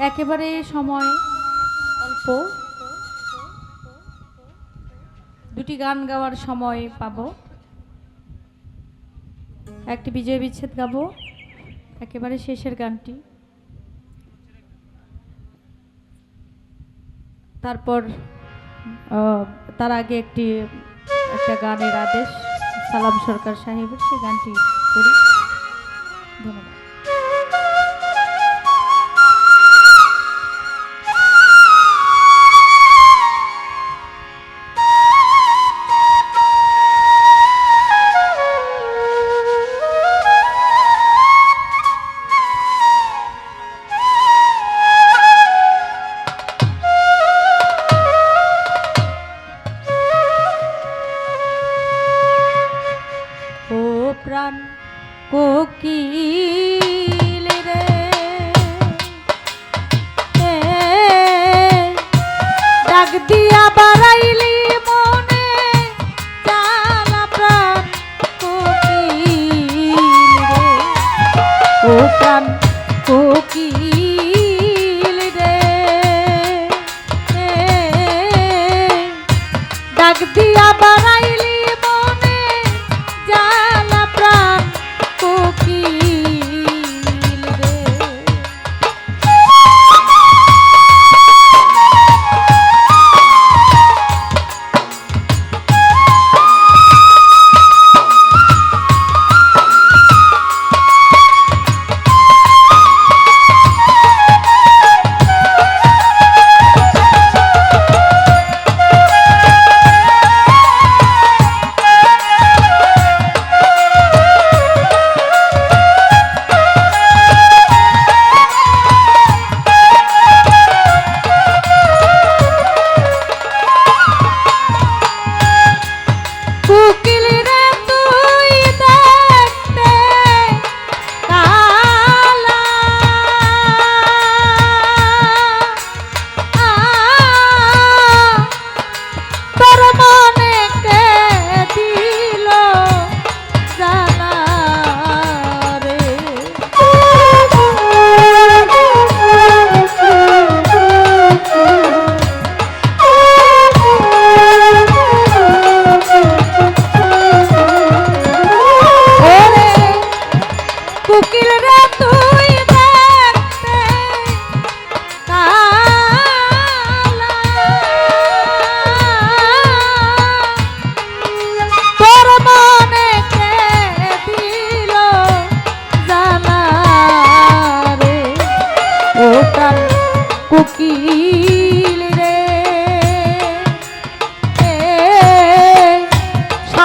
একেবারে সময় অল্প। দুটি গান গাওয়ার সময় পাবো। একটি বিজয় বিচ্ছেদ গাবো, একেবারে শেষের গানটি। তারপর তার আগে একটি, একটা গানের আদেশ, সালাম সরকার সাহেবের, সে গানটি করি। ধন্যবাদ।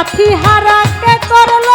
সাথী হারাকে করল